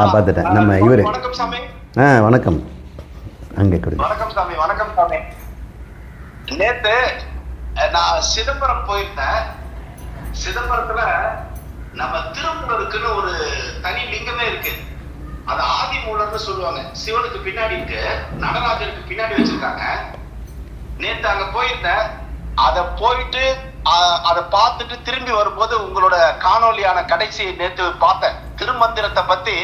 காப்பாற்றிட்டேன் நம்ம இவர். ஆ வணக்கம். அங்கே கொடுங்க வணக்கம் சாமி வணக்கம் சாமி. நேத்து நான் சிதம்பரம் போயிருந்தேன். சிதம்பரத்துல நம்ம திருமூலருக்குன்னு ஒரு தனி லிங்கமே இருக்கு. அது ஆதி மூலர்னு சொல்லுவாங்க. சிவனுக்கு பின்னாடி இருக்கு நடராஜருக்கு பின்னாடி வச்சிருக்காங்க. நேத்து அங்க போயிருந்தேன். அத போயிட்டு அதை பார்த்துட்டு திரும்பி வரும்போது உங்களோட காணொளியான கடைசி நேத்து பார்த்தேன். திருமந்திரத்தை பத்தி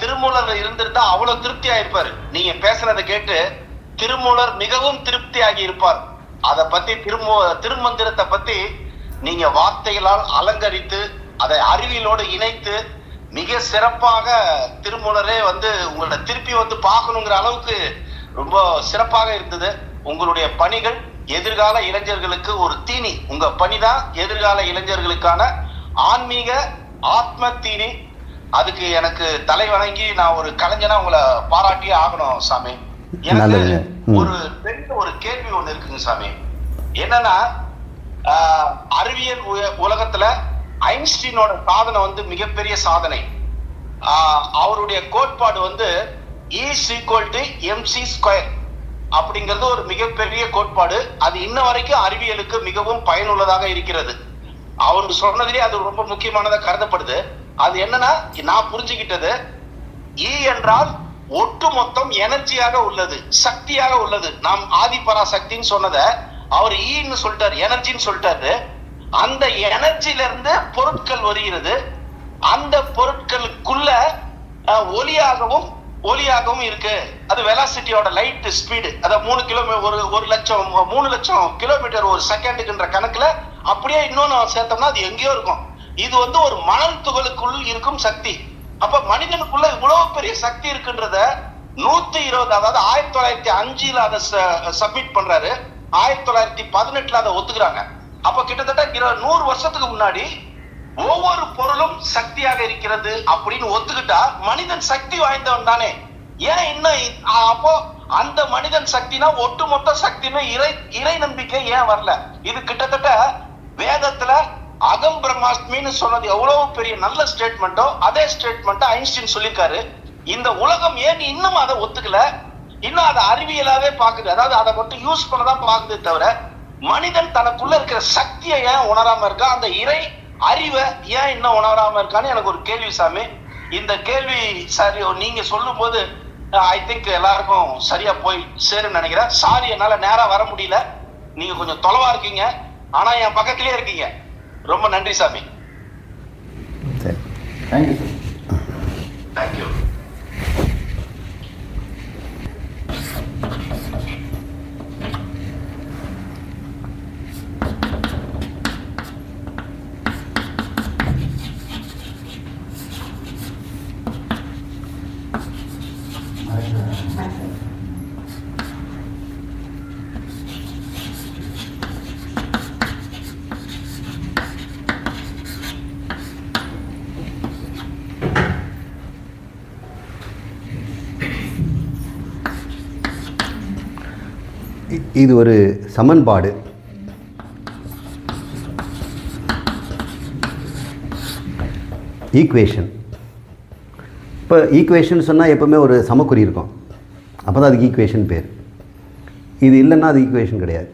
திருமூலர் இருந்திருந்தா அவ்வளவு திருப்தி ஆயிருப்பாரு நீங்க பேசுறதை கேட்டு திருமூலர் மிகவும் திருப்தி ஆகி இருப்பார். அதை பத்தி திருமூ திருமந்திரத்தை பத்தி நீங்க வார்த்தைகளால் அலங்கரித்து அதை அறிவியலோடு இணைத்து மிக சிறப்பாக திருமூலரே வந்து உங்களோட திருப்பி வந்து பார்க்கணுங்கிற அளவுக்கு ரொம்ப சிறப்பாக இருந்தது. உங்களுடைய பணிகள் எதிர்கால இளைஞர்களுக்கு ஒரு தீனி. உங்க பணிதான் எதிர்கால இளைஞர்களுக்கான ஆன்மீக ஆத்ம தீனி. அதுக்கு எனக்கு தலை வணங்கி நான் ஒரு கலைஞனா உங்களை பாராட்டியே ஆகணும் சாமி. எனக்கு. ஒரு பெரிய ஒரு கேள்வி ஒண்ணு இருக்குங்க சாமி. என்னன்னா அறிவியல் உலகத்துல ஐன்ஸ்டீனோட சாதனை வந்து மிகப்பெரிய சாதனை. அவருடைய கோட்பாடு வந்து is equal to M C square அப்படிங்கிறது ஒரு மிகப்பெரிய கோட்பாடு. அது இன்ன வரைக்கும் அறிவியலுக்கு மிகவும் பயனுள்ளதாக இருக்கிறது. அவர் சொன்னதிலே அது ரொம்ப முக்கியமானதா கருதப்படுது. அது என்னன்னா நான் புரிஞ்சுக்கிட்டது ஈ e என்றால் ஒட்டு மொத்தம் எனர்ஜியாக உள்ளது சக்தியாக உள்ளது. நாம் ஆதிபரா சக்தின்னு சொன்னதை அவர் e ஈன்னு சொல்லிட்டாரு எனர்ஜின்னு சொல்லிட்டாரு. அந்த எனர்ஜில இருந்து பொருட்கள் வருகிறது. அந்த பொருட்களுக்குள்ள ஒலியாகவும் ஒலியாகவும் இருக்கு. அது வெலாசிட்டியோட லைட் ஸ்பீடு அதாவது மூணு கிலோமீட்டர் ஒரு ஒரு லட்சம் மூணு லட்சம் கிலோமீட்டர் ஒரு செகண்டுக்குன்ற கணக்குல அப்படியே இன்னொன்னு சேர்த்தோம்னா அது எங்கேயோ இருக்கும். இது வந்து ஒரு மணல் துகளுக்குள் இருக்கும் சக்தி. அப்ப மனிதனுக்குள்ள இவ்வளவு பெரிய சக்தி இருக்குன்றத நூத்தி இருபது அதாவது ஆயிரத்தி தொள்ளாயிரத்தி அஞ்சுல அதை சப்மிட் பண்றாரு. ஆயிரத்தி தொள்ளாயிரத்தி பதினெட்டுல அதை ஒத்துக்கிறாங்க. அப்ப கிட்டத்தட்ட நூறு வருஷத்துக்கு முன்னாடி ஒவ்வொரு பொருளும் சக்தியாக இருக்கிறது அப்படின்னு ஒத்துக்கிட்டா மனிதன் சக்தி வாய்ந்தவன் தானே. ஏன் இன்னும் அப்போ அந்த மனிதன் சக்தினா ஒட்டுமொத்த சக்தியுமே இறை இறை நம்பிக்கை ஏன் வரல? இது கிட்டத்தட்ட வேதத்துல அகம் பிரம்மாஸ்மின்னு சொன்னது எவ்வளவு பெரிய நல்ல ஸ்டேட்மெண்ட்டோ அதே ஸ்டேட்மெண்ட்டை ஐன்ஸ்டீன் சொல்லியிருக்காரு. இந்த உலகம் ஏன் இன்னும் அதை ஒத்துக்கல? இன்னும் அதை அறிவியலாவே பாக்குது அதாவது அதை மட்டும் யூஸ் பண்ணதான் பாக்குது தவிர மனிதன் தனக்குள்ள இருக்கிற சக்தியை ஏன் உணராம இருக்கா? அந்த இறை அறிவை ஏன் இன்னும் உணராம இருக்கான்னு எனக்கு ஒரு கேள்வி சாமி. இந்த கேள்வி சாரி நீங்க சொல்லும் போது ஐ திங்க் எல்லாருக்கும் சரியா போய் சேரும்னு நினைக்கிறேன். சாரி என்னால நேரா வர முடியல. நீங்க கொஞ்சம் தொலைவா இருக்கீங்க. ஆனா என் பக்கத்திலே இருக்கீங்க. ரொம்ப நன்றி சாமி. தேங்க்யூ சார் தேங்க்யூ இது ஒரு சமன்பாடு. ஈக்குவேஷன் இப்போ ஈக்குவேஷன் சொன்னால் எப்போவுமே ஒரு சமக்குறி இருக்கும். அப்போ தான் அதுக்கு ஈக்குவேஷன் பேர். இது இல்லைன்னா அது ஈக்குவேஷன் கிடையாது.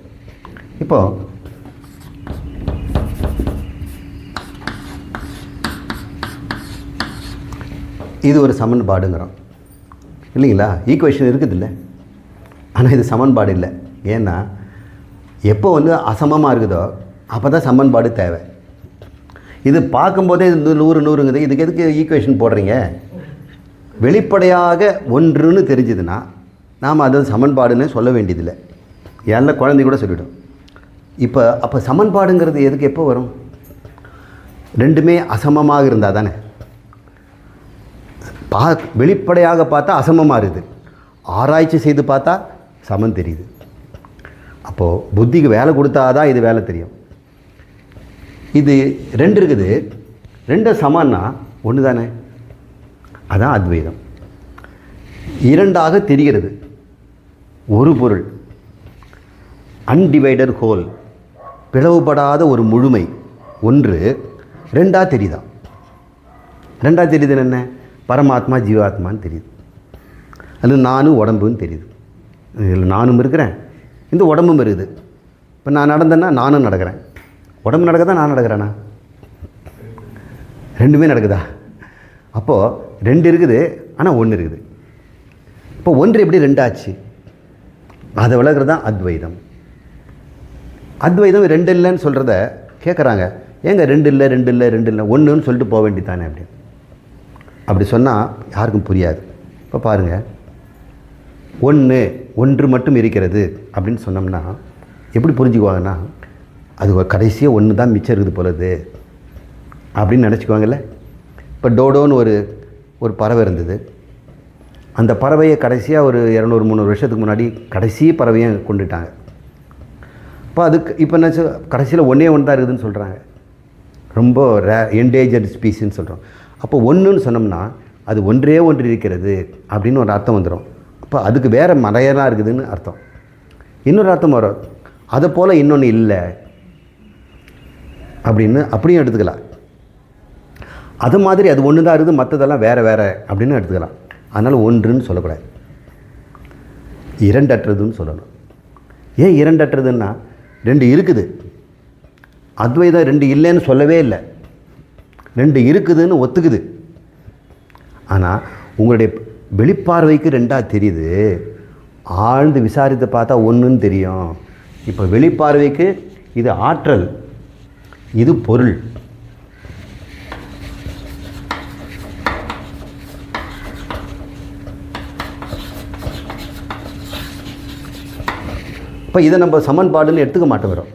இப்போ இது ஒரு சமன்பாடுங்கிறோம். இல்லைங்களா? ஈக்குவேஷன் இருக்குதுல்ல. ஆனால் இது சமன்பாடு இல்லை. ஏன்னா எப்போ வந்து அசமமாக இருக்குதோ அப்போ தான் சமன்பாடு தேவை. இது பார்க்கும்போதே இது நூறு நூறுங்குது. இதுக்கு எதுக்கு ஈக்குவேஷன் போடுறீங்க? வெளிப்படையாக ஒன்றுன்னு தெரிஞ்சுதுன்னா நாம் அதை சமன்பாடுன்னு சொல்ல வேண்டியதில்லை. எல்லாம் குழந்தை கூட சொல்லிடும். இப்போ அப்போ சமன்பாடுங்கிறது எதுக்கு எப்போ வரும்? ரெண்டுமே அசமமாக இருந்தால் தானே. பா வெளிப்படையாக பார்த்தா அசமமாக இருக்குது. ஆராய்ச்சி செய்து பார்த்தா சமம் தெரியுது. அப்போது புத்திக்கு வேலை கொடுத்தா தான் இது வேலை தெரியும். இது ரெண்டு இருக்குது. ரெண்டு சமான்னா ஒன்று தானே அதான் அத்வைதம். இரண்டாக தெரிகிறது. ஒரு பொருள். அன்டிவைடட் ஹோல் பிளவுபடாத ஒரு முழுமை. ஒன்று ரெண்டாக தெரியுதா? ரெண்டாக தெரியுது என்ன? பரமாத்மா ஜீவாத்மான்னு தெரியுது. அது நானும் உடம்புன்னு தெரியுது. இதில் நானும் இருக்கிறேன். இந்த உடம்பும் இருக்குது இப்போ நான் நடந்தேன்னா நானும் நடக்கிறேன். உடம்பு நடக்குதா நான் நடக்கிறேனா? ரெண்டுமே நடக்குதா? அப்போது ரெண்டு இருக்குது ஆனால் ஒன்று இருக்குது. இப்போ ஒன்று எப்படி ரெண்டாச்சு? அதை விளக்குறது தான் அத்வைதம். அத்வைதம் ரெண்டு இல்லைன்னு சொல்கிறத கேட்குறாங்க ஏங்க ரெண்டு இல்லை ரெண்டு இல்லை ரெண்டு இல்லை ஒன்றுன்னு சொல்லிட்டு போக வேண்டியதானே அப்படின்னு. அப்படி சொன்னால் யாருக்கும் புரியாது. இப்போ பாருங்கள் ஒன்று ஒன்று மட்டும் இருக்கிறது அப்படின்னு சொன்னோம்னா எப்படி புரிஞ்சுக்குவாங்கன்னா அது கடைசியாக ஒன்று தான் மிச்சம் இருக்குது போலது அப்படின்னு நினச்சிக்குவாங்கல்ல. இப்போ டோடோன்னு ஒரு ஒரு பறவை இருந்தது. அந்த பறவையை கடைசியாக ஒரு இரநூறு முந்நூறு வருஷத்துக்கு முன்னாடி கடைசி பறவையை கொண்டுட்டாங்க. இப்போ அதுக்கு இப்போ என்ன கடைசியில் ஒன்றே ஒன்று தான் இருக்குதுன்னு சொல்கிறாங்க ரொம்ப ரே என்டேஜர்ட் ஸ்பீசின்னு சொல்கிறோம் அப்போ ஒன்றுன்னு சொன்னோம்னா அது ஒன்றே ஒன்று இருக்கிறது அப்படின்னு ஒரு அர்த்தம் வந்துடும் அப்போ அதுக்கு வேறு மறையலாக இருக்குதுன்னு அர்த்தம். இன்னொரு அர்த்தம் வரும். அதை போல் இன்னொன்று இல்லை. அப்படின்னு அப்படியும் எடுத்துக்கலாம். அது மாதிரி அது ஒன்று தான் இருக்குது மற்றதெல்லாம் வேறு வேறு அப்படின்னு எடுத்துக்கலாம். அதனால் ஒன்றுன்னு சொல்லக்கூடாது. இரண்டற்றதுன்னு சொல்லணும். ஏன் இரண்டற்றதுன்னா ரெண்டு இருக்குது. அத்வைதம் ரெண்டு இல்லைன்னு சொல்லவே இல்லை. ரெண்டு இருக்குதுன்னு ஒத்துக்குது. ஆனால் உங்களுடைய வெளிப்பார்வைக்கு ரெண்டாக தெரியுது. ஆழ்ந்து விசாரித்து பார்த்தா ஒன்றுன்னு தெரியும். இப்போ வெளிப்பார்வைக்கு இது ஆற்றல் இது பொருள். இப்போ இதை நம்ம சமன்பாடுன்னு எடுத்துக்க மாட்டேங்கிறோம்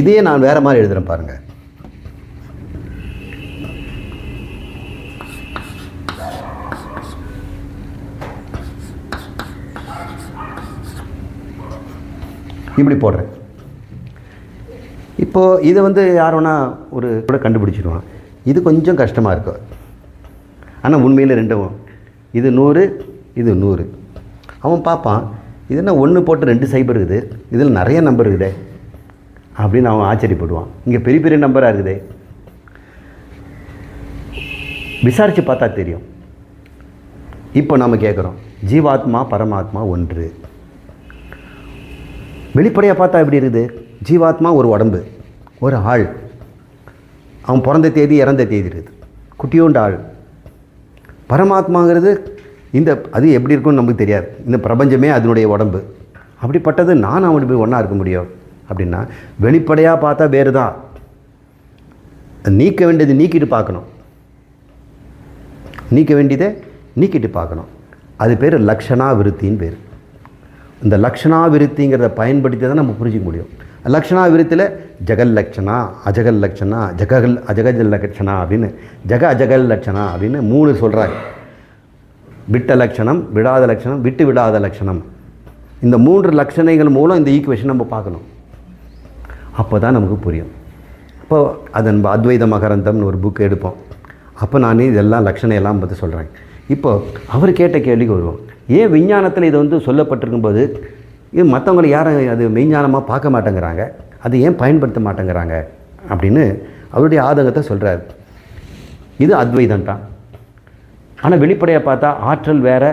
இதையே நான் வேறு மாதிரி எழுதுகிறேன் பாருங்கள் இப்படி போடுறேன். இப்போது இதை வந்து யார் வேணால் ஒரு கூட கண்டுபிடிச்சிடுவான். இது கொஞ்சம் கஷ்டமாக இருக்கும் ஆனால் உண்மையில் ரெண்டும். இது நூறு இது நூறு. அவன் பார்ப்பான் இது என்ன ஒன்று போட்டு ரெண்டு சைபர் இருக்குது. இதில் நிறைய நம்பர் இருக்குதே. அப்படின்னு அவன் ஆச்சரியப்படுவான். இங்கே பெரிய பெரிய நம்பராக இருக்குதே. விசாரித்து பார்த்தா தெரியும். இப்போ நம்ம கேட்குறோம் ஜீவாத்மா பரமாத்மா ஒன்று. வெளிப்படையாக பார்த்தா எப்படி இருக்குது? ஜீவாத்மா ஒரு உடம்பு ஒரு ஆள். அவன் பிறந்த தேதி இறந்த தேதி இருக்குது. குட்டியோண்டு ஆள். பரமாத்மாங்கிறது இந்த அது எப்படி இருக்கும்னு நமக்கு தெரியாது. இந்த பிரபஞ்சமே அதனுடைய உடம்பு. அப்படிப்பட்டது நான் அவனுக்கு போய் ஒன்றா இருக்க முடியும் அப்படின்னா வெளிப்படையாக பார்த்தா வேறு தான் நீக்க வேண்டியது நீக்கிட்டு பார்க்கணும். நீக்க வேண்டியதை நீக்கிட்டு பார்க்கணும். அது பேர் லக்ஷணா விருத்தின்னு பேர். இந்த லக்ஷணா விருத்திங்கிறத பயன்படுத்தி தான் நம்ம புரிஞ்சிக்க முடியும். லக்ஷணா விருத்தியில் ஜெகல் லக்ஷணா அஜகல் லக்ஷணா ஜகல் அஜகஜ லக்ஷணா அப்படின்னு ஜக அஜகல் லட்சணா அப்படின்னு மூணு சொல்கிறாங்க விட்ட லட்சணம் விடாத லட்சணம் விட்டு விடாத லட்சணம் இந்த மூன்று லட்சணைகள் மூலம் இந்த ஈக்குவேஷன் நம்ம பார்க்கணும். அப்போ தான் நமக்கு புரியும். அப்போ அதன் அத்வைத மகரந்தம்னு ஒரு புக் எடுப்போம். அப்போ நான் இதெல்லாம் லட்சணையெல்லாம் பற்றி சொல்கிறேன் இப்போ அவர் கேட்ட கேள்விக்கு வருவோம். ஏன் விஞ்ஞானத்தில் இது வந்து சொல்லப்பட்டிருக்கும் போது இது மற்றவங்களை யாரும் அது மெய்ஞானமாக பார்க்க மாட்டேங்கிறாங்க அது ஏன் பயன்படுத்த மாட்டேங்கிறாங்க அப்படின்னு அவருடைய ஆதங்கத்தை சொல்கிறார் இது அத்வைதம் தான் ஆனால் வெளிப்படையாக பார்த்தா ஆற்றல் வேறு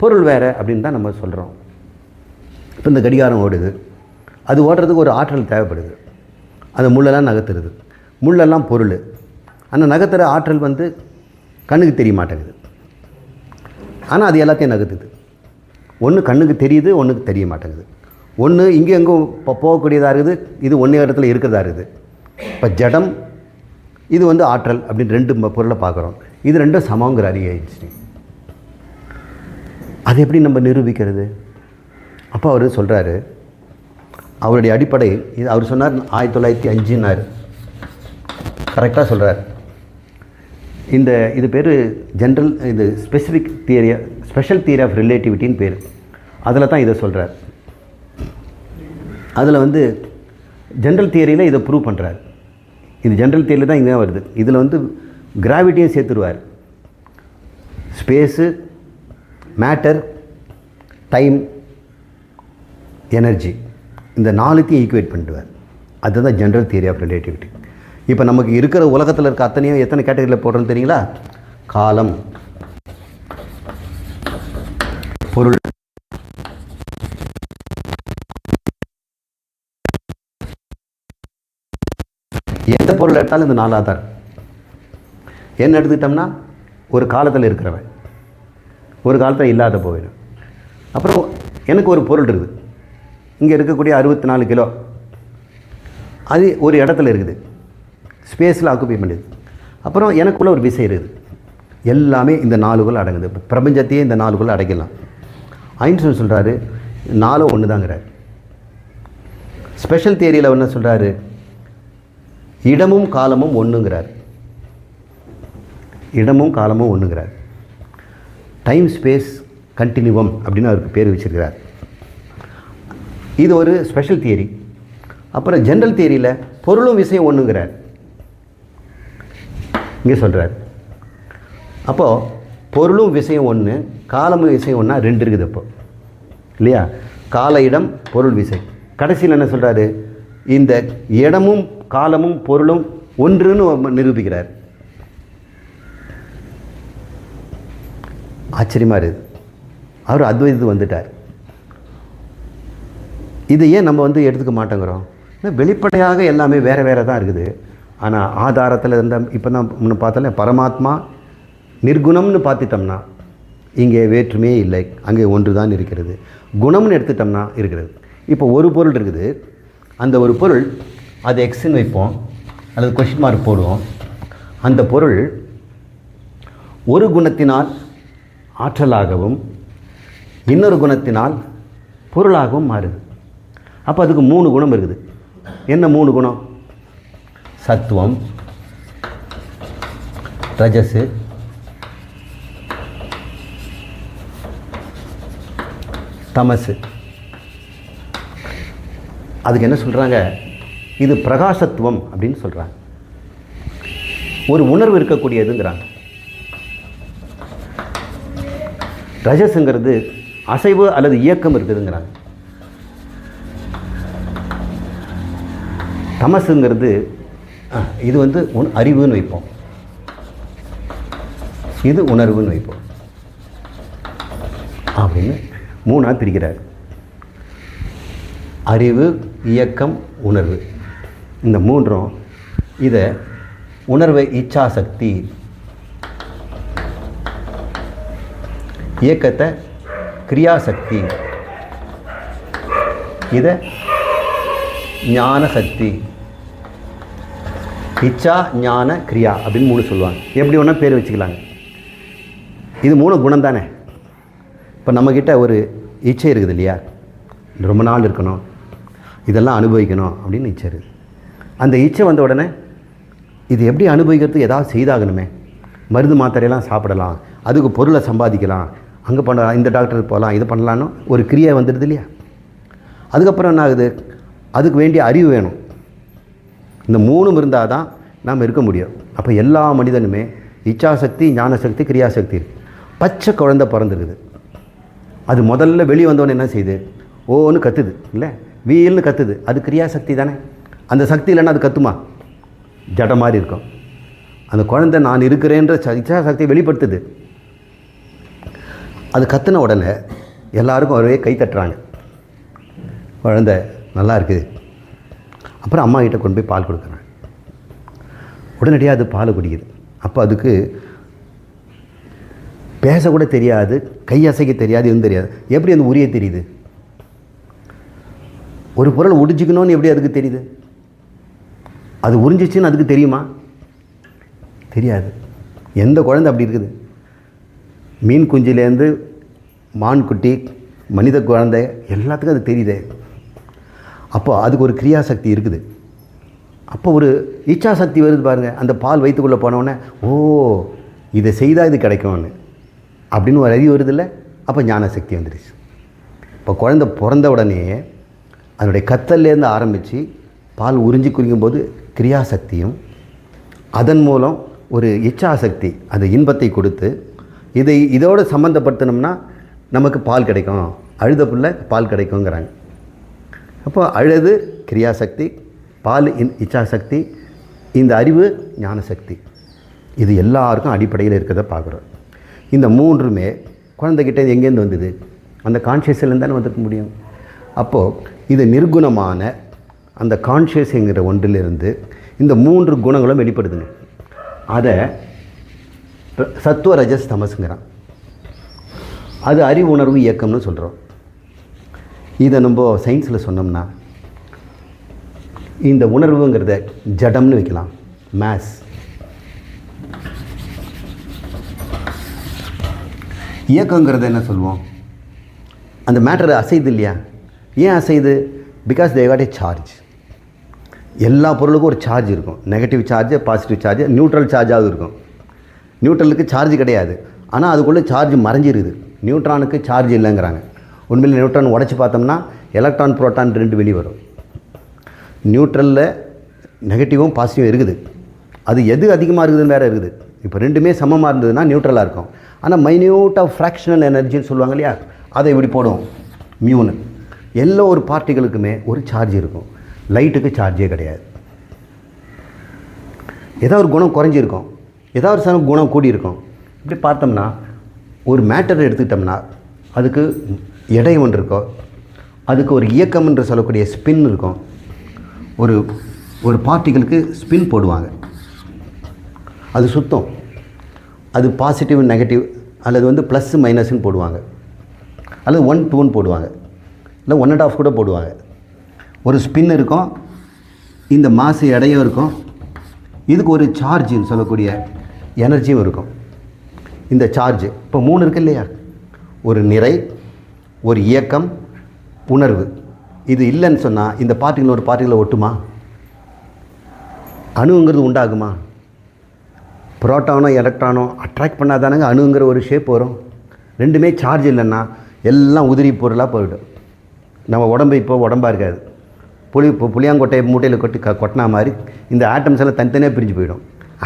பொருள் வேறு அப்படின்னு தான் நம்ம சொல்கிறோம் இப்போ இந்த கடிகாரம் ஓடுது. அது ஓடுறதுக்கு ஒரு ஆற்றல் தேவைப்படுது. அந்த முள்ளெல்லாம் நகர்த்துறது. முள்ளெல்லாம் பொருள். அந்த நகர்த்துற ஆற்றல் வந்து கண்ணுக்கு தெரிய மாட்டேங்குது. ஆனால் அது எல்லாத்தையும் நகர்த்துது. ஒன்று கண்ணுக்கு தெரியுது ஒன்றுக்கு தெரிய மாட்டேங்குது. ஒன்று இங்கே எங்கும் இப்போ போகக்கூடியதாக இருக்குது இது ஒன்றே இடத்துல இருக்கிறதா இருக்குது. இப்போ ஜடம் இது வந்து ஆற்றல் அப்படின்னு ரெண்டு பொருளை பார்க்குறோம். இது ரெண்டும் சமங்கிற அறிய ஐன்ஸ்டீன் அது எப்படி நம்ம நிரூபிக்கிறது? அப்போ அவர் சொல்கிறாரு அவருடைய அடிப்படை இது அவர் சொன்னார் ஆயிரத்தி தொள்ளாயிரத்தி அஞ்சுன்னார். கரெக்டாக சொல்கிறார் இந்த இது பேர் ஜென்ரல் இது specific theory special theory of ரிலேட்டிவிட்டின்னு பேர். அதில் தான் இதை சொல்கிறார் அதில் வந்து ஜென்ரல் தியரியில் இதை ப்ரூவ் பண்ணுறார் இது ஜென்ரல் தியரியில் தான் இங்கே வருது. இதில் வந்து கிராவிட்டியும் சேர்த்துருவார். ஸ்பேஸு மேட்டர் டைம் எனர்ஜி இந்த நாலுத்தையும் ஈக்குவேட் பண்ணிடுவார். அதுதான் ஜென்ரல் தியரி ஆஃப் ரிலேட்டிவிட்டி இப்போ நமக்கு இருக்கிற உலகத்தில் இருக்க அத்தனையும் எத்தனை கேட்டகரியில் போடுறோன்னு தெரியுங்களா? காலம். பொருள். எந்த பொருள் எடுத்தாலும் இந்த நாலாக தான். என்ன எடுத்துக்கிட்டோம்னா ஒரு காலத்தில் இருக்கிறவன். ஒரு காலத்தில் இல்லாத போயிடும். அப்புறம் எனக்கு ஒரு பொருள் இருக்குது. இங்கே இருக்கக்கூடிய அறுபத்தி நாலு கிலோ. அது ஒரு இடத்துல இருக்குது. ஸ்பேஸில் ஆக்குப்பை பண்ணுது. அப்புறம் எனக்குள்ளே ஒரு விசை இருக்குது. எல்லாமே இந்த நாலுகள் அடங்குது. பிரபஞ்சத்தையே இந்த நாலுகள் அடைக்கலாம். ஐன்ஸ்டைன் சொல்கிறாரு நாலும் ஒன்று தாங்கிறார் ஸ்பெஷல் தியரியில் என்ன சொல்கிறாரு இடமும் காலமும் ஒன்றுங்கிறார் இடமும் காலமும் ஒன்றுங்கிறார் டைம் ஸ்பேஸ் கண்டினியூவம் அப்படின்னு அவருக்கு பேர் வச்சிருக்கிறார். இது ஒரு ஸ்பெஷல் தியரி. அப்புறம் ஜென்ரல் தியரியில் பொருளும் விஷயம் ஒன்றுங்கிறார் இங்கே சொல்கிறார் அப்போது பொருளும் விஷயம் ஒன்று காலமும் விஷயம் ஒன்றா ரெண்டு இருக்குது அப்போ இல்லையா? கால இடம் பொருள் விசை. கடைசியில் என்ன சொல்கிறாரு இந்த இடமும் காலமும் பொருளும் ஒன்றுன்னு நிரூபிக்கிறார். ஆச்சரியமாக இருக்குது. அவர் அத்வைதத்துக்கு வந்துட்டார். இது ஏன் நம்ம வந்து எடுத்துக்க மாட்டேங்கிறோம்? வெளிப்படையாக எல்லாமே வேறு வேறு தான் இருக்குது. ஆனால் ஆதாரத்தில் இருந்த இப்போ நான் முன்ன பார்த்தாலே பரமாத்மா நிர்குணம்னு பார்த்துட்டோம்னா இங்கே வேற்றுமையே இல்லை. அங்கே ஒன்று தான் இருக்கிறது. குணம்னு எடுத்துட்டோம்னா இருக்கிறது. இப்போ ஒரு பொருள் இருக்குது. அந்த ஒரு பொருள் அது எக்ஸ்ன்னு வைப்போம். அல்லது கொஷின் மார்க் போடுவோம். அந்த பொருள் ஒரு குணத்தினால் ஆற்றலாகவும் இன்னொரு குணத்தினால் பொருளாகவும் மாறுது. அப்போ அதுக்கு மூணு குணம் இருக்குது. என்ன மூணு குணம்? சத்துவம் ரஜஸு தமசு. அதுக்கு என்ன சொல்கிறாங்க இது பிரகாசத்துவம் அப்படின்னு சொல்கிறாங்க ஒரு உணர்வு இருக்கக்கூடியதுங்கிறாங்க. ரஜஸுங்கிறது அசைவு அல்லது இயக்கம் இருக்குதுங்கிறாங்க. தமசுங்கிறது இது வந்து உண் அறிவுன்னு வைப்போம். இது உணர்வுன்னு வைப்போம். அப்படின்னு மூணாக பிரிக்கிறார். அறிவு இயக்கம் உணர்வு. இந்த மூன்றும் இதை உணர்வை இச்சாசக்தி இயக்கத்தை கிரியாசக்தி இதை ஞான சக்தி இச்சா ஞான கிரியா அப்படின்னு மூணு சொல்லுவாங்க. எப்படி ஒன்றா பேர் வச்சுக்கலாங்க. இது மூணு குணம் தானே இப்போ நம்மக்கிட்ட ஒரு இச்சை இருக்குது இல்லையா? ரொம்ப நாள் இருக்கணும். இதெல்லாம் அனுபவிக்கணும் அப்படின்னு இச்சை இருக்குது. அந்த இச்சை வந்த உடனே இது எப்படி அனுபவிக்கிறதுக்கு ஏதாவது செய்தாகணுமே? மருந்து மாத்திரையெல்லாம் சாப்பிடலாம். அதுக்கு பொருளை சம்பாதிக்கலாம். அங்கே பண்ணலாம் இந்த டாக்டருக்கு போகலாம் இது பண்ணலான்னு ஒரு கிரியை வந்துடுது இல்லையா? அதுக்கப்புறம் என்ன ஆகுது? அதுக்கு வேண்டிய அறிவு வேணும். இந்த மூணும் இருந்தால் தான் நாம் இருக்க முடியும். அப்போ எல்லா மனிதனுமே இச்சாசக்தி ஞானசக்தி கிரியாசக்தி பச்சை குழந்தை பிறந்திருக்குது. அது முதல்ல வெளியே வந்தோடனே என்ன செய்யுது ஓன்னு கத்துது இல்லை? வீல்னு கத்துது. அது கிரியாசக்தி தானே? அந்த சக்தி இல்லைன்னா அது கத்துமா? ஜட மாதிரி இருக்கும். அந்த குழந்தை நான் இருக்கிறேன்ற ச- இச்சாசக்தியை வெளிப்படுத்துது. அது கத்துன உடனே எல்லாருக்கும் ஒரே கை தட்டுறாங்க. குழந்தை நல்லா இருக்குது. அப்புறம் அம்மா கிட்ட கொண்டு போய் பால் கொடுக்குறாங்க. உடனடியாக அது பால் குடிக்குது. அப்போ அதுக்கு பேசக்கூட தெரியாது கை அசைக்க தெரியாது எதுவும் தெரியாது. எப்படி அந்த உரிய தெரியுது? ஒரு பொருள் உடிச்சிக்கணும்னு எப்படி அதுக்கு தெரியுது? அது உறிஞ்சிச்சின்னு அதுக்கு தெரியுமா? தெரியாது. எந்த குழந்தை அப்படி இருக்குது? மீன் குஞ்சிலேருந்து மான் குட்டி மனித குழந்தை எல்லாத்துக்கும் அது தெரியுதே. அப்போ அதுக்கு ஒரு கிரியாசக்தி இருக்குது. அப்போ ஒரு இச்சாசக்தி வருது பாருங்கள் அந்த பால் வயிற்றுக்குள்ளே போனோடனே ஓ இதை செய்தால் இது கிடைக்கும்னு. அப்படின்னு ஒரு அறிவு வருது இல்லை அப்போ ஞான சக்தி வந்துடுச்சு இப்போ குழந்தை பிறந்த உடனே அதனுடைய கத்தல்லேருந்து ஆரம்பித்து பால் உறிஞ்சி குடிக்கும்போது கிரியாசக்தியும் அதன் மூலம் ஒரு இச்சாசக்தி அந்த இன்பத்தை கொடுத்து இதை இதோடு சம்மந்தப்படுத்தினோம்னா நமக்கு பால் கிடைக்கும். அழுத பிள்ளை பால் கிடைக்குங்கிறாங்க. அப்போ அழுது கிரியாசக்தி பால் இன் இச்சாசக்தி இந்த அறிவு ஞானசக்தி. இது எல்லாருக்கும் அடிப்படையில் இருக்கிறத பார்க்குறோம். இந்த மூன்றுமே குழந்தைகிட்ட எங்கேருந்து வந்தது? அந்த கான்ஷியஸ்லேருந்து தானே வந்திருக்க முடியும்? அப்போது இது நிர்குணமான அந்த கான்ஷியஸ்ங்கிற ஒன்றிலிருந்து இந்த மூன்று குணங்களும் வெளிப்படுதுங்க. அதை சத்துவ ரஜஸ் தமசுங்கிறான் அது அறிவுணர்வு இயக்கம்னு சொல்கிறோம் இதை நம்ம சயின்ஸில் சொன்னோம்னா இந்த உணர்வுங்கிறத ஜடம்னு வைக்கலாம். மேஸ் இயக்கங்கிறத என்ன சொல்லுவோம் அந்த மேட்டர் அசையுது இல்லையா? ஏன் அசையுது? Because they got a charge எல்லா பொருளுக்கும் ஒரு சார்ஜ் இருக்கும். Negative charge positive charge neutral சார்ஜாகவும் இருக்கும். நியூட்ரலுக்கு சார்ஜ் கிடையாது. ஆனால் அதுக்குள்ளே சார்ஜ் மறைஞ்சிருது. நியூட்ரானுக்கு சார்ஜ் இல்லைங்கிறாங்க. உண்மையில் நியூட்ரான் உடச்சி பார்த்தோம்னா எலக்ட்ரான் புரோட்டான் ரெண்டு வெளியே வரும். நியூட்ரலில் நெகட்டிவும் பாசிட்டிவும் இருக்குது. அது எது அதிகமாக இருக்குதுன்னு வேறு இருக்குது. இப்போ ரெண்டுமே சமமாக இருந்ததுன்னா நியூட்ரலாக இருக்கும். ஆனால் மைன்யூட் ஆஃப் ஃப்ராக்ஷனல் எனர்ஜின்னு சொல்லுவாங்க இல்லையா? அதை இப்படி போடும் மியூனு எல்லா ஒரு பார்ட்டிகளுக்குமே ஒரு சார்ஜ் இருக்கும். லைட்டுக்கு சார்ஜே கிடையாது. ஏதோ ஒரு குணம் குறைஞ்சிருக்கும். ஏதோ ஒரு சமயம் குணம் கூடியிருக்கும். இப்படி பார்த்தோம்னா ஒரு மேட்டர் எடுத்துக்கிட்டோம்னா அதுக்கு எடை ஒன்று இருக்கும் அதுக்கு ஒரு இயக்கம் என்று சொல்லக்கூடிய ஸ்பின் இருக்கும். ஒரு ஒரு பார்ட்டிகளுக்கு ஸ்பின் போடுவாங்க. அது சுத்தம். அது பாசிட்டிவ் நெகட்டிவ் அல்லது வந்து ப்ளஸ் மைனஸ்னு போடுவாங்க. அல்லது ஒன் டூன்னு போடுவாங்க. இல்லை ஒன் அண்ட் ஆஃப் கூட போடுவாங்க. ஒரு ஸ்பின் இருக்கும். இந்த மாசு எடையும் இருக்கும். இதுக்கு ஒரு சார்ஜுன்னு சொல்லக்கூடிய எனர்ஜியும் இருக்கும். இந்த சார்ஜ் இப்போ மூணு இருக்கு இல்லையா? ஒரு நிறை ஒரு இயக்கம் உணர்வு. இது இல்லைன்னு சொன்னால் இந்த பார்ட்டிகள் ஒரு பார்ட்டிகளை ஒட்டுமா? அணுங்கிறது உண்டாகுமா? புரோட்டானோ எலக்ட்ரானோ அட்ராக்ட் பண்ணாதானங்க அணுங்கிற ஒரு ஷேப் வரும். ரெண்டுமே சார்ஜ் இல்லைன்னா எல்லாம் உதிரி பொருளாக போயிடும். நம்ம உடம்பு இப்போ உடம்பா இருக்காது. புளி இப்போ புளியாங்கொட்டையை மூட்டையில் கொட்டி க கொட்டினா மாதிரி இந்த ஆட்டம்ஸ் எல்லாம் தனித்தனியாக பிரிஞ்சு போயிடும்.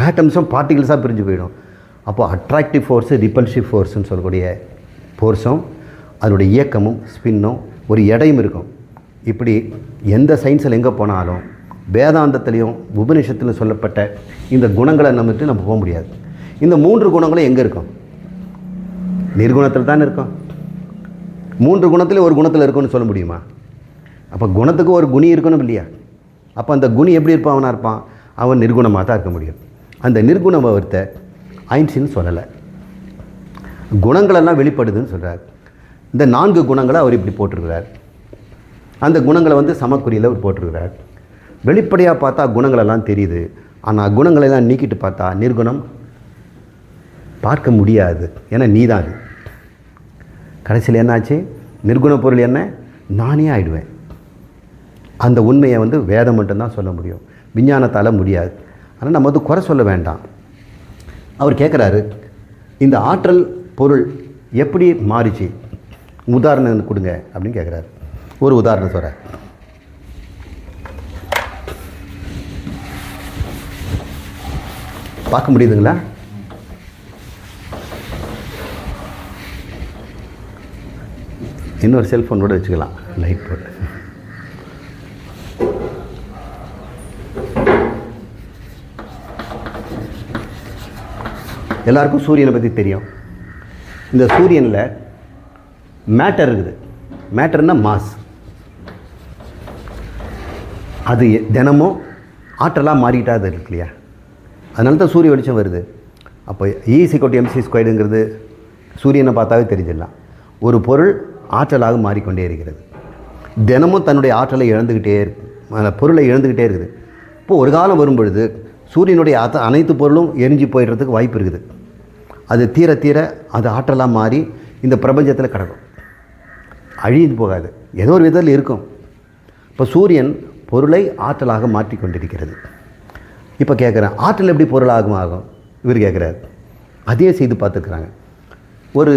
ஆட்டம்ஸும் பார்ட்டிகிள்ஸாக பிரிஞ்சு போயிடும். அப்போது அட்ராக்டிவ் ஃபோர்ஸு ரிப்பல்சிவ் ஃபோர்ஸுன்னு சொல்லக்கூடிய ஃபோர்ஸும் அதனுடைய இயக்கமும் ஸ்பின்னும் ஒரு எடையும் இருக்கும். இப்படி எந்த சயின்ஸில் எங்கே போனாலும் வேதாந்தத்துலேயும் உபனிஷத்தில் சொல்லப்பட்ட இந்த குணங்களை நம்பிட்டு நம்ம போக முடியாது. இந்த மூன்று குணங்களும் எங்கே இருக்கும்? நிர்குணத்தில் தான் இருக்கும். மூன்று குணத்தில் ஒரு குணத்தில் இருக்கும்னு சொல்ல முடியுமா? அப்போ குணத்துக்கு ஒரு குணி இருக்கணும் இல்லையா? அப்போ அந்த குணி எப்படி இருப்பான்? அவனாக இருப்பான். அவன் நிர்குணமாக தான் இருக்க முடியும். அந்த நிர்குணம் ஒருத்த ஐன்ஸின்னு சொல்லலை. குணங்களெல்லாம் வெளிப்படுதுன்னு சொல்கிறார் இந்த நான்கு குணங்களை அவர் இப்படி போட்டிருக்கிறார். அந்த குணங்களை வந்து சமக்குறியில் அவர் போட்டிருக்கிறார். வெளிப்படையாக பார்த்தா குணங்களெல்லாம் தெரியுது. ஆனால் குணங்களெல்லாம் நீக்கிட்டு பார்த்தா நிர்குணம் பார்க்க முடியாது. ஏன்னா நீ தான் அது. கடைசியில் என்னாச்சு? நிர்குண பொருள் என்ன? நானே ஆயிடுவேன். அந்த உண்மையை வந்து வேதம் மட்டும்தான் சொல்ல முடியும். விஞ்ஞானத்தால் முடியாது. ஆனால் நம்ம வந்து குறை சொல்ல வேண்டாம். அவர் கேட்குறாரு இந்த ஆற்றல் பொருள் எப்படி மாறிச்சு? உதாரணம் கொடுங்க அப்படின்னு கேட்குறாரு ஒரு உதாரணம் சொல்கிறேன் பார்க்க முடியுதுங்களா? இன்னொரு செல்ஃபோன் கூட வச்சுக்கலாம். லைட் போட்டு எல்லாருக்கும் சூரியனை பற்றி தெரியும். இந்த சூரியனில் மேட்டர் இருக்குது. மேட்டர்னா மாஸ் அது எ- தினமும் ஆற்றலாக மாறிக்கிட்டா அது இருக்கு இல்லையா? அதனால தான் சூரிய வெளிச்சம் வருது. அப்போ ஈசி கொட்டி எம்சி ஸ்கொயர்டுங்கிறது சூரியனை பார்த்தாவே தெரிஞ்சிடலாம். ஒரு பொருள் ஆற்றலாக மாறிக்கொண்டே இருக்கிறது. தினமும் தன்னுடைய ஆற்றலை இழந்துக்கிட்டே இருக்கு. அந்த பொருளை இழந்துக்கிட்டே இருக்குது. இப்போ ஒரு காலம் வரும் பொழுது சூரியனுடைய அத்த அனைத்து பொருளும் எரிஞ்சு போயிடுறதுக்கு வாய்ப்பு இருக்குது. அது தீர தீர அது ஆற்றலாக மாறி இந்த பிரபஞ்சத்தில் கிடக்கும். அழிந்து போகாது. ஏதோ ஒரு விதத்தில் இருக்கும். இப்போ சூரியன் பொருளை ஆற்றலாக மாற்றி கொண்டிருக்கிறது. இப்போ கேட்குறேன் ஆற்றல் எப்படி பொருளாகும் ஆகும்? இவர் கேட்குறாரு அதே செய்து பார்த்துக்கிறாங்க. ஒரு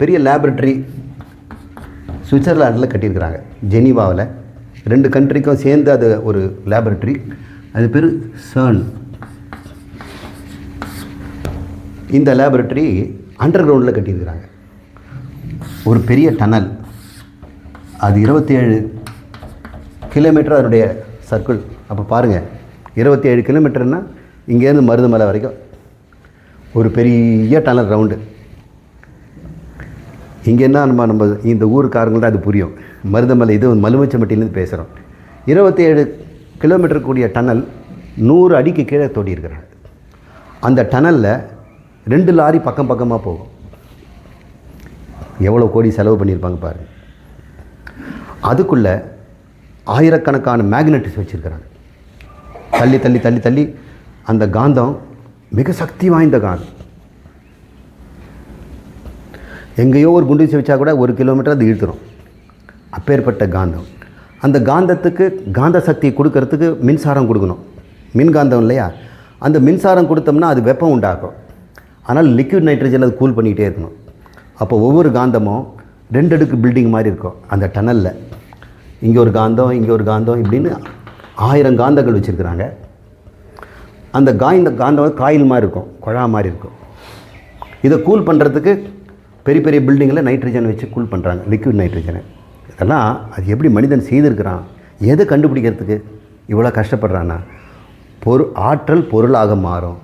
பெரிய லேபரட்டரி சுவிட்சர்லாண்டில் கட்டியிருக்கிறாங்க. ஜெனீவாவில். ரெண்டு கண்ட்ரிக்கும் சேர்ந்து அது ஒரு லேபரட்டரி அது பேர் சர்ன் இந்த லேபரட்டரி அண்டர் கிரவுண்டில் கட்டியிருக்கிறாங்க. ஒரு பெரிய டனல் அது இருபத்தேழு கிலோமீட்டர் அதனுடைய சர்க்கிள் அப்போ பாருங்கள் இருபத்தி ஏழு கிலோமீட்டர்னால் இங்கேருந்து மருதமலை வரைக்கும் ஒரு பெரிய டனல் ரவுண்டு இங்கே என்ன நம்ம நம்ம இந்த ஊருக்காரங்க தான் அது புரியும். மருதமலை இது மலுமச்சம்பட்டிலேருந்து பேசுகிறோம் இருபத்தேழு கிலோமீட்டர் கூடிய டனல் நூறு அடிக்கு கீழே தோண்டி இருக்கிறாங்க அந்த டனலில் ரெண்டு லாரி பக்கம் பக்கமாக போகும். எவ்வளோ கோடி செலவு பண்ணியிருப்பாங்க பாருங்கள் அதுக்குள்ளே ஆயிரக்கணக்கான மேக்னெட்டிஸ் வச்சுருக்கிறாங்க. தள்ளி தள்ளி தள்ளி தள்ளி அந்த காந்தம் மிக சக்தி வாய்ந்த காந்தம். எங்கேயோ ஒரு குண்டு வீசி வச்சா கூட ஒரு கிலோமீட்டர் அது இழுத்துரும். அப்பேற்பட்ட காந்தம். அந்த காந்தத்துக்கு காந்த சக்தி கொடுக்கறதுக்கு மின்சாரம் கொடுக்கணும். மின்காந்தம் இல்லையா? அந்த மின்சாரம் கொடுத்தோம்னா அது வெப்பம் உண்டாக்கும் ஆனால் லிக்விட் நைட்ரஜன் அது கூல் பண்ணிக்கிட்டே இருக்கணும். அப்போ ஒவ்வொரு காந்தமும் ரெண்டு அடுக்கு பில்டிங் மாதிரி இருக்கும். அந்த டனலில் இங்கே ஒரு காந்தம் இங்கே ஒரு காந்தம் இப்படின்னு ஆயிரம் காந்தங்கள் வச்சுருக்குறாங்க. அந்த காய்ந்த காந்தம் காயில் மாதிரி இருக்கும். குழா மாதிரி இருக்கும். இதை கூல் பண்ணுறதுக்கு பெரிய பெரிய பில்டிங்கில் நைட்ரஜன் வச்சு கூல் பண்ணுறாங்க லிக்விட் நைட்ரஜனை இதெல்லாம் அது எப்படி மனிதன் செய்திருக்கிறான்? எதை கண்டுபிடிக்கிறதுக்கு இவ்வளோ கஷ்டப்படுறான்னா? பொரு ஆற்றல் பொருளாக மாறும்.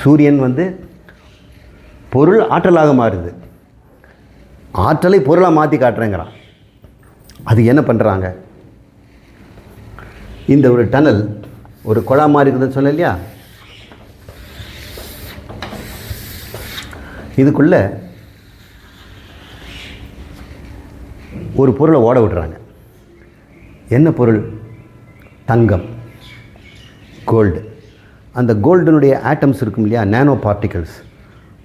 சூரியன் வந்து பொருள் ஆற்றலாக மாறுது. ஆற்றலை பொருளாக மாற்றி காட்டுறேங்கிறான். அது என்ன பண்ணுறாங்க இந்த ஒரு டனல் ஒரு குழா மாதிரி இருக்குதுன்னு சொன்னேன் இல்லையா? இதுக்குள்ள ஒரு பொருளை ஓட விடுறாங்க. என்ன பொருள்? தங்கம். கோல்டு. அந்த கோல்டனுடைய ஆட்டம்ஸ் இருக்கும் இல்லையா? Nano particles.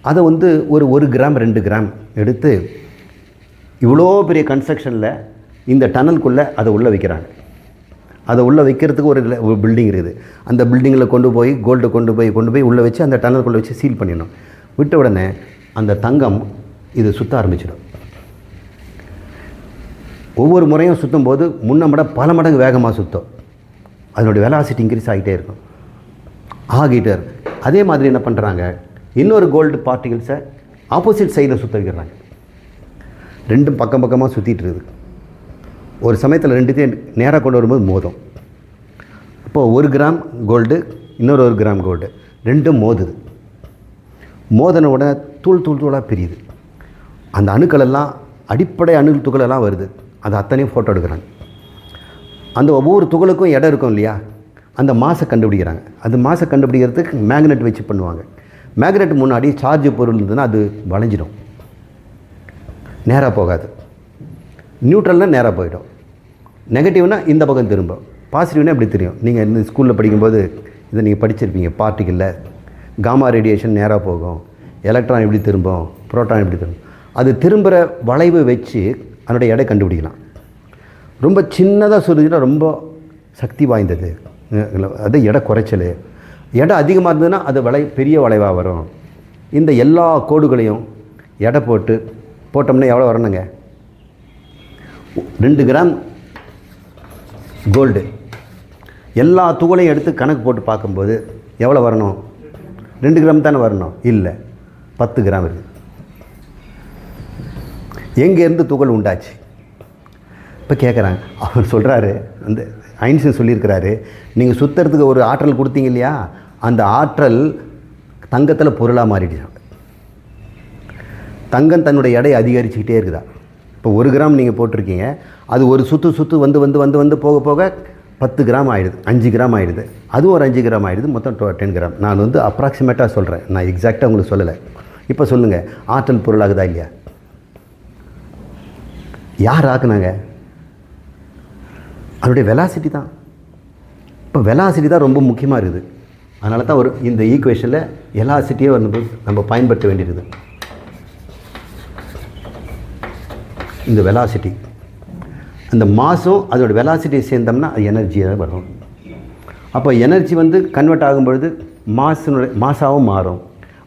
அதை வந்து ஒரு ஒரு கிராம் ரெண்டு கிராம் எடுத்து இவ்வளோ பெரிய கன்ஸ்ட்ரக்ஷனில் இந்த டனலுக்குள்ளே அதை உள்ளே வைக்கிறாங்க. அதை உள்ளே வைக்கிறதுக்கு ஒரு ஒரு பில்டிங் இருக்குது. அந்த பில்டிங்கில் கொண்டு போய் கோல்டை கொண்டு போய் கொண்டு போய் உள்ளே வச்சு அந்த டனலுக்குள்ளே வச்சு சீல் பண்ணிடணும். விட்ட உடனே அந்த தங்கம் இது சுத்த ஆரம்பிச்சிடும். ஒவ்வொரு முறையும் சுற்றும் போது முன்ன மட பல மடங்கு வேகமாக சுற்றும் அதனுடைய வெலாசிட்டி இன்க்ரீஸ் ஆகிட்டே இருக்கும். ஆகிட்டே இருக்கும். அதே மாதிரி என்ன பண்ணுறாங்க இன்னொரு கோல்டு பார்ட்டிகல்ஸை ஆப்போசிட் சைடில் சுத்த வைக்கிறாங்க. ரெண்டும் பக்கம் பக்கமாக சுற்றிட்டு இருக்குது. ஒரு சமயத்தில் ரெண்டுத்தையும் நேராக கொண்டு வரும்போது மோதும். இப்போது ஒரு கிராம் கோல்டு இன்னொரு ஒரு கிராம் கோல்டு ரெண்டும் மோதுது. மோதன உடனே தூள் தூள் தூளாக பிரியுது. அந்த அணுக்கள் எல்லாம் அடிப்படை அணு துகளெல்லாம் வருது. அது அத்தனையும் ஃபோட்டோ எடுக்கிறாங்க. அந்த ஒவ்வொரு துகளுக்கும் இடம் இருக்கும் இல்லையா? அந்த மாசை கண்டுபிடிக்கிறாங்க. அந்த மாசை கண்டுபிடிக்கிறதுக்கு மேக்னெட் வச்சு பண்ணுவாங்க. மேக்னெட் முன்னாடி சார்ஜ் பொருள் இருந்ததுன்னா அது வளைஞ்சிடும். நேராக போகாது. நியூட்ரல்னால் நேராக போயிடும். நெகட்டிவ்னால் இந்த பக்கம் திரும்பும். பாசிட்டிவ்னா இப்படி தெரியும். நீங்கள் இந்த ஸ்கூலில் படிக்கும்போது இதை நீங்கள் படிச்சிருப்பீங்க பார்ட்டிகளில் காமா ரேடியேஷன் நேராக போகும். எலக்ட்ரான் எப்படி திரும்பும். புரோட்டான் எப்படி திரும்பும். அது திரும்புகிற வளைவு வச்சு அதனுடைய எடை கண்டுபிடிக்கலாம். ரொம்ப சின்னதாக சொல்லுதுன்னா ரொம்ப சக்தி வாய்ந்தது. அது எடை குறைச்சல். எடை அதிகமாக இருந்ததுன்னா அது வளை பெரிய வளைவாக வரும். இந்த எல்லா கோடுகளையும் எடை போட்டு போட்டோம்னா எவ்வளோ வரணுங்க? ரெண்டு கிராம் கோல்டு எல்லா துகளையும் எடுத்து கணக்கு போட்டு பார்க்கும்போது எவ்வளோ வரணும்? ரெண்டு கிராம் தானே வரணும்? இல்லை. பத்து கிராம் இருக்குது எங்கேருந்து துகள் உண்டாச்சு? இப்போ கேட்குறாங்க அவர் சொல்கிறாரு அந்த ஐன்ஸ்டைன் சொல்லியிருக்கிறாரு நீங்கள் சுற்றுறதுக்கு ஒரு ஆற்றல் கொடுத்தீங்க இல்லையா? அந்த ஆற்றல் தங்கத்தில் பொருளாக மாறிடுச்சு தங்கம் தன்னுடைய எடை அதிகரிச்சுக்கிட்டே இருக்குதா? இப்போ ஒரு கிராம் நீங்கள் போட்டிருக்கீங்க அது ஒரு சுற்று சுற்று வந்து வந்து வந்து வந்து போக போக பத்து கிராம் ஆகிடுது அஞ்சு கிராம் ஆகிடுது அதுவும் ஒரு அஞ்சு கிராம் ஆகிடுது மொத்தம் டென் கிராம். நான் வந்து அப்ராக்சிமேட்டாக சொல்கிறேன் நான் எக்ஸாக்டாக உங்களுக்கு சொல்லலை. இப்போ சொல்லுங்கள் ஆற்றல் பொருளாகுதா இல்லையா? யார் ஆக்குனாங்க? அதனுடைய வெலாசிட்டி தான். இப்போ வெலாசிட்டி தான் ரொம்ப முக்கியமாக இருக்குது. அதனால தான் ஒரு இந்த ஈக்குவேஷனில் வெலாசிட்டியே வந்து நம்ம பயன்படுத்த வேண்டியிருக்குது. இந்த வெலாசிட்டி அந்த மாசும் அதோட வெலாசிட்டியை சேர்ந்தோம்னா அது எனர்ஜியாக வரும். அப்போ எனர்ஜி வந்து கன்வெர்ட் ஆகும் பொழுது மாசுனுடைய மாசாவும் மாறும்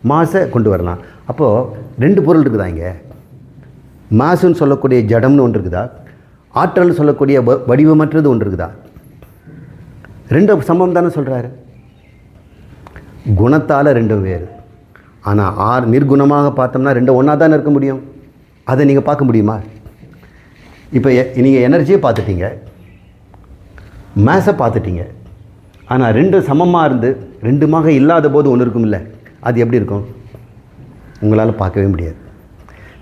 மாசை கொண்டு வரலாம். அப்போது ரெண்டு பொருள் இருக்குதா இங்கே? மாசுன்னு சொல்லக்கூடிய ஜடம்னு ஒன்று இருக்குதா? ஆற்றல்னு சொல்லக்கூடிய வ- வடிவமற்றது ஒன்று இருக்குதா? ரெண்டு சம்பவம் தானே சொல்கிறாரு குணத்தால் ரெண்டும் வேறு. ஆனால் ஆர் நிர்குணமாக பார்த்தோம்னா ரெண்டும் ஒன்றா தானே இருக்க முடியும்? அதை நீங்கள் பார்க்க முடியுமா? இப்போ நீங்கள் எனர்ஜியை பார்த்துட்டீங்க. மேஸை பார்த்துட்டீங்க. ஆனால் ரெண்டும் சமமாக இருந்து ரெண்டுமாக இல்லாத போது ஒன்று இருக்கும்ல அது எப்படி இருக்கும்? உங்களால் பார்க்கவே முடியாது.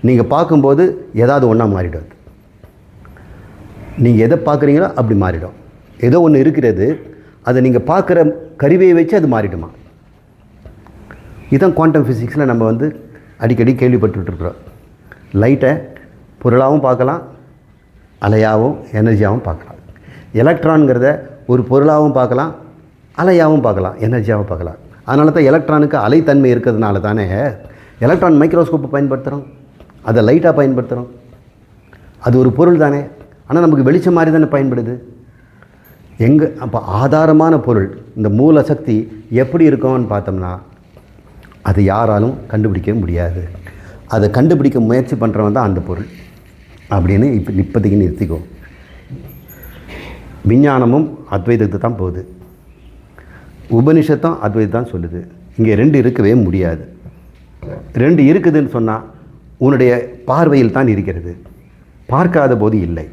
நீங்கள் பார்க்கும்போது ஏதாவது ஒன்றா மாறிடும். அது. நீங்கள் எதை பார்க்குறீங்களோ அப்படி மாறிடும். ஏதோ ஒன்று இருக்கிறது அதை நீங்கள் பார்க்குற கருவியை வச்சு அது மாறிடுமா? இதுதான் குவாண்டம் ஃபிசிக்ஸில் நம்ம வந்து அடிக்கடி கேள்விப்பட்டுருக்குறோம் லைட்டை பொருளாகவும் பார்க்கலாம் அலையாகவும் எனர்ஜியாகவும் பார்க்கலாம். எலக்ட்ரான்கிறத ஒரு பொருளாகவும் பார்க்கலாம் அலையாகவும் பார்க்கலாம் எனர்ஜியாகவும் பார்க்கலாம். அதனால தான் எலக்ட்ரானுக்கு அலைத்தன்மை இருக்கிறதுனால தானே எலக்ட்ரான் மைக்ரோஸ்கோப்பை பயன்படுத்துகிறோம் அதை லைட்டாக பயன்படுத்துகிறோம் அது ஒரு பொருள் தானே. ஆனால் நமக்கு வெளிச்சம் மாதிரி தானே பயன்படுது. எங்கே அப்போ ஆதாரமான பொருள் இந்த மூல சக்தி எப்படி இருக்கும்னு பார்த்தோம்னா அது யாராலும் கண்டுபிடிக்க முடியாது. அதை கண்டுபிடிக்க முயற்சி பண்ணுறவன் தான் அந்த பொருள். அப்படின்னு இப்போ இப்போதைக்கு நிறுத்திக்கோ. விஞ்ஞானமும் அத்வைதத்தை தான் போகுது. உபனிஷத்தும் அத்வைதம் தான் சொல்லுது. இங்கே ரெண்டு இருக்கவே முடியாது. ரெண்டு இருக்குதுன்னு சொன்னால் உன்னுடைய பார்வையில் தான் இருக்கிறது. பார்க்காத போது இல்லை.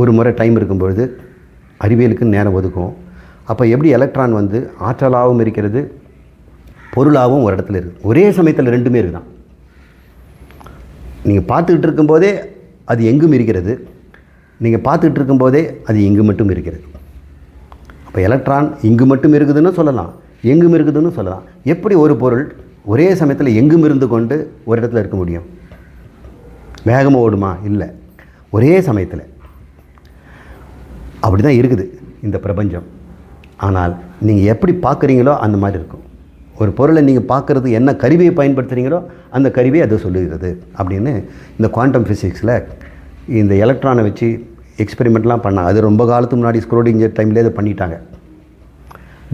ஒரு முறை டைம் இருக்கும்பொழுது அறிவியலுக்கு நேரம் ஒதுக்கும் அப்போ எப்படி எலக்ட்ரான் வந்து ஆற்றலாகவும் இருக்கிறது பொருளாகவும் ஒரு இடத்துல இருக்குது ஒரே சமயத்தில் ரெண்டுமே இருக்குதான். நீங்கள் பார்த்துக்கிட்டு இருக்கும்போதே அது எங்கும் இருக்கிறது. நீங்கள் பார்த்துக்கிட்டு இருக்கும்போதே அது இங்கு மட்டும் இருக்கிறது. அப்போ எலக்ட்ரான் இங்கு மட்டும் இருக்குதுன்னு சொல்லலாம். எங்கும் இருக்குதுன்னு சொல்லலாம். எப்படி ஒரு பொருள் ஒரே சமயத்தில் எங்கும் இருந்து கொண்டு ஒரு இடத்துல இருக்க முடியும்? வேகமாக ஓடுமா? இல்லை. ஒரே சமயத்தில். அப்படி தான் இருக்குது இந்த பிரபஞ்சம். ஆனால் நீங்கள் எப்படி பார்க்குறீங்களோ அந்த மாதிரி இருக்கும். ஒரு பொருளை நீங்கள் பார்க்குறது என்ன கருவியை பயன்படுத்துகிறீங்களோ அந்த கருவியை அது சொல்லுகிறது அப்படின்னு இந்த குவாண்டம் ஃபிசிக்ஸில் இந்த எலக்ட்ரானை வச்சு எக்ஸ்பெரிமெண்ட்லாம் பண்ணாங்க அது ரொம்ப காலத்துக்கு முன்னாடி ஸ்க்ரோடிஞ்சர் டைம்லேயே அதை பண்ணிட்டாங்க.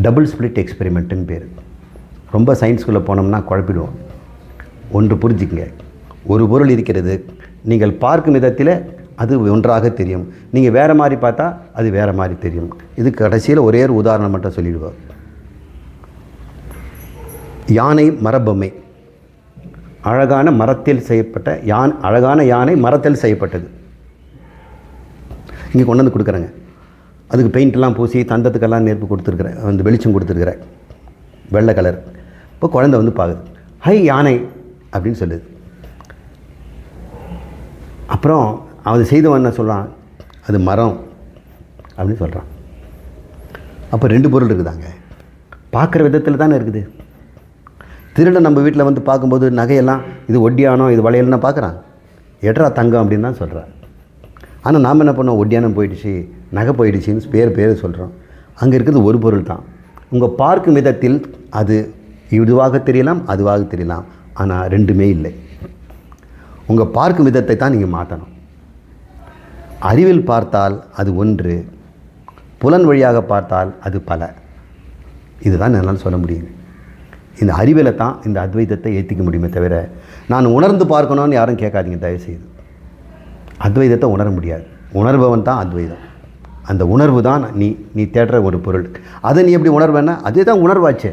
டபுள் ஸ்பிளிட் எக்ஸ்பெரிமெண்ட்டுன்னு பேர். ரொம்ப சயின்ஸ்குள்ளே போனோம்னா குழப்பிடுவோம். ஒன்று புரிஞ்சுக்கங்க. ஒரு பொருள் இருக்கிறது நீங்கள் பார்க்கும் விதத்தில் அது ஒன்றாக தெரியும். நீங்கள் வேறு மாதிரி பார்த்தா அது வேறு மாதிரி தெரியும். இது கடைசியில் ஒரே ஒரு உதாரணம் மட்டும் சொல்லிடுவோம். யானை மரபொம்மை அழகான மரத்தில் செய்யப்பட்ட யான் அழகான யானை மரத்தில் செய்யப்பட்டது. இங்கே கொண்டு வந்து கொடுக்குறேங்க. அதுக்கு பெயிண்ட்லாம் பூசி தந்தத்துக்கெல்லாம் நெருப்பு கொடுத்துருக்குறேன் வந்து வெளிச்சம் கொடுத்துருக்குறேன் வெள்ளை கலர் இப்போ குழந்தை வந்து பார்க்குது ஹை யானை அப்படின்னு சொல்லுது. அப்புறம் அவன் செய்தவன் என்ன சொல்கிறான் அது மரம் அப்படின்னு சொல்கிறான் அப்போ ரெண்டு பொருள் இருக்குதாங்க. பார்க்குற விதத்தில் தானே இருக்குது. திருடன் நம்ம வீட்டில் வந்து பார்க்கும்போது நகையெல்லாம் இது ஒட்டியானோ இது வளையல்னா பார்க்குறான் எட்ரா தங்கம் அப்படின்னு தான் சொல்கிறான் ஆனால் நாம் என்ன பண்ணோம்? ஒட்டியானம் போயிடுச்சு நகை போயிடுச்சின்னு பேர் பேர் சொல்கிறோம் அங்கே இருக்கிறது ஒரு பொருள் தான். உங்கள் பார்க்கும் விதத்தில் அது இதுவாக தெரியலாம் அதுவாக தெரியலாம். ஆனால் ரெண்டுமே இல்லை. உங்கள் பார்க்கும் விதத்தை தான் நீங்கள் மாற்றணும் அறிவில் பார்த்தால் அது ஒன்று புலன் வழியாக பார்த்தால் அது பல. இதுதான் என்னால் சொல்ல முடியுது. இந்த அறிவில தான் இந்த அத்வைதத்தை ஏற்றிக்க முடியுமே தவிர நான் உணர்ந்து பார்க்கணும்னு யாரும் கேட்காதீங்க தயவுசெய்து. அத்வைதத்தை உணர முடியாது. உணர்பவன் தான் அத்வைதம். அந்த உணர்வு தான் நீ நீ தேடுற ஒரு பொருள். அதை நீ எப்படி உணர்வேன்னா அதே தான் உணர்வாச்சே.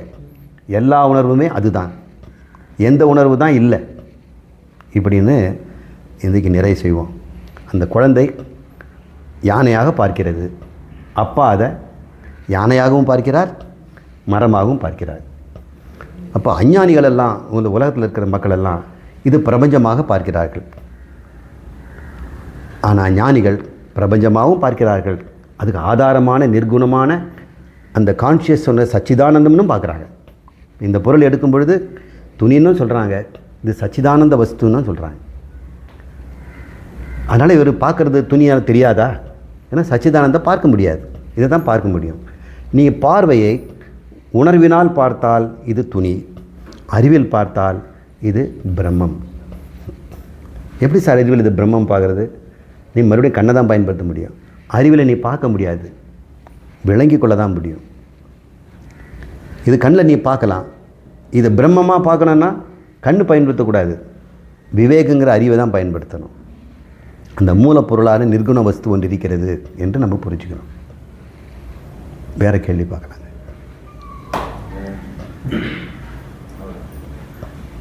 எல்லா உணர்வுமே அதுதான். எந்த உணர்வு தான் இல்லை. இப்படின்னு இன்றைக்கு நிறைய செய்வோம். அந்த குழந்தை யானையாக பார்க்கிறது. அப்பா அதை யானையாகவும் பார்க்கிறார் மரமாகவும் பார்க்கிறார். அப்போ அஞ்ஞானிகள் எல்லாம் இந்த உலகத்தில் இருக்கிற மக்கள் எல்லாம் இது பிரபஞ்சமாக பார்க்கிறார்கள். ஆனால் ஞானிகள் பிரபஞ்சமாகவும் பார்க்கிறார்கள். அதுக்கு ஆதாரமான நிர்குணமான அந்த கான்ஷியஸ் சொன்ன சச்சிதானந்தம்னு பார்க்குறாங்க. இந்த பொருள் எடுக்கும் பொழுது துணின்னு சொல்கிறாங்க இது சச்சிதானந்த வஸ்துன்னு சொல்கிறாங்க அதனால் இவர் பார்க்குறது துணியாக தெரியாதா? ஏன்னா சச்சிதானந்தம் பார்க்க முடியாது. இதை தான் பார்க்க முடியும். நீங்கள் பார்வையை உணர்வினால் பார்த்தால் இது துணி அறிவில் பார்த்தால் இது பிரம்மம். எப்படி சார் அறிவில் இது பிரம்மம் பார்க்குறது? நீ மறுபடியும் கண்ணை தான் பயன்படுத்த முடியும். அறிவில் நீ பார்க்க முடியாது. விளங்கி கொள்ள தான் முடியும். இது கண்ணில் நீ பார்க்கலாம். இதை பிரம்மமாக பார்க்கணுன்னா கண் பயன்படுத்தக்கூடாது. விவேகங்கிற அறிவை தான் பயன்படுத்தணும். அந்த மூலப்பொருளான நிர்குண வஸ்து ஒன்று இருக்கிறது என்று நம்ம புரிஞ்சுக்கணும். வேறு கேள்வி பார்க்கலாம்.